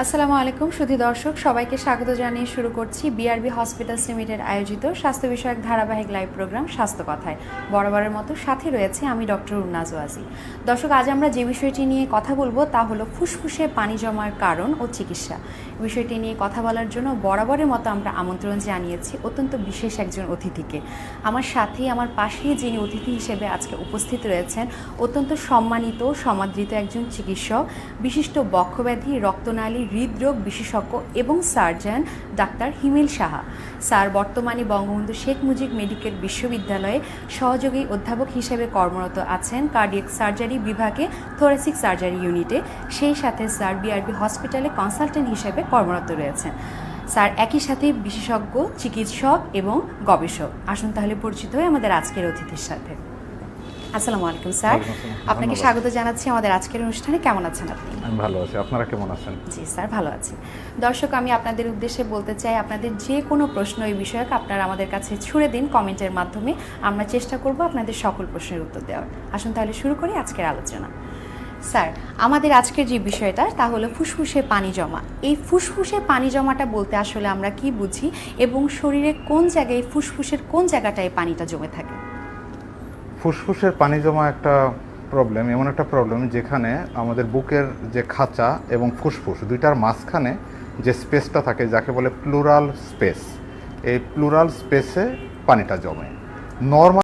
আসসালামু আলাইকুম, সুধী দর্শক। সবাইকে স্বাগত জানিয়ে শুরু করছি বিআরবি হসপিটাল লিমিটেড আয়োজিত স্বাস্থ্য বিষয়ক ধারাবাহিক লাইভ প্রোগ্রাম স্বাস্থ্য কথায়। বরাবরের মতো সাথে রয়েছে আমি ডক্টর উন্নাজ ওয়াজি দর্শক, আজ আমরা যে বিষয়টি নিয়ে কথা বলব তা হলো ফুসফুসে পানি জমার কারণ ও চিকিৎসা। বিষয়টি নিয়ে কথা বলার জন্য বরাবরের মতো আমরা আমন্ত্রণ জানিয়েছি অত্যন্ত বিশেষ একজন অতিথিকে। আমার সাথেই, আমার পাশেই যিনি অতিথি হিসেবে আজকে উপস্থিত রয়েছেন অত্যন্ত সম্মানিত, সমাদৃত একজন চিকিৎসক, বিশিষ্ট বক্ষব্যাধি, রক্তনালী হৃদরোগ বিশেষজ্ঞ এবং surgeon doctor Himel Saha. Sir, বর্তমানে বঙ্গবন্ধু শেখ মুজিব মেডিকেল বিশ্ববিদ্যালয়ে সহযোগী অধ্যাপক হিসেবে কর্মরত আছেন কার্ডিয়াক সার্জারি বিভাগে থোরাসিক সার্জারি ইউনিটে। সেই সাথে স্যার বিআরবি হসপিটালে কনসালটেন্ট হিসেবে কর্মরত রয়েছেন। স্যার, একই সাথে বিশেষজ্ঞ, চিকিৎসক এবং গবেষক। আসুন তাহলে পরিচিত হয়ে আমাদের আজকের অতিথির সাথে। আসসালামু আলাইকুম স্যার। আপনাকে স্বাগত জানাচ্ছি আমাদের আজকের অনুষ্ঠানে। কেমন আছেন আপনি? ভালো আছি। আপনারা কেমন আছেন? জি স্যার ভালো আছি। দর্শক আমি আপনাদের উদ্দেশ্যে বলতে চাই আপনাদের যে কোনো প্রশ্ন এই বিষয়ক আপনারা আমাদের কাছে ছুড়ে দিন কমেন্টের মাধ্যমে। আমরা চেষ্টা করব আপনাদের সকল প্রশ্নের উত্তর দেওয়ার। আসুন তাহলে শুরু করি আজকের আলোচনা। স্যার আমাদের আজকের যে বিষয়টা তা হলো ফুসফুসে পানি জমা। এই ফুসফুসে পানি জমাটা বলতে আসলে আমরা কি বুঝি এবং শরীরে কোন জায়গায় ফুসফুসের কোন জায়গাটায় পানিটা জমে থাকে? ফুসফুসের পানি জমা একটা প্রবলেম এমন একটা প্রবলেম যেখানে আমাদের বুকের যে খাঁচা এবং ফুসফুস, দুইটার মাঝখানে যে স্পেসটা থাকে, যাকে বলে প্লুরাল স্পেস, এই প্লুরাল স্পেসে পানিটা জমে। নর্মাল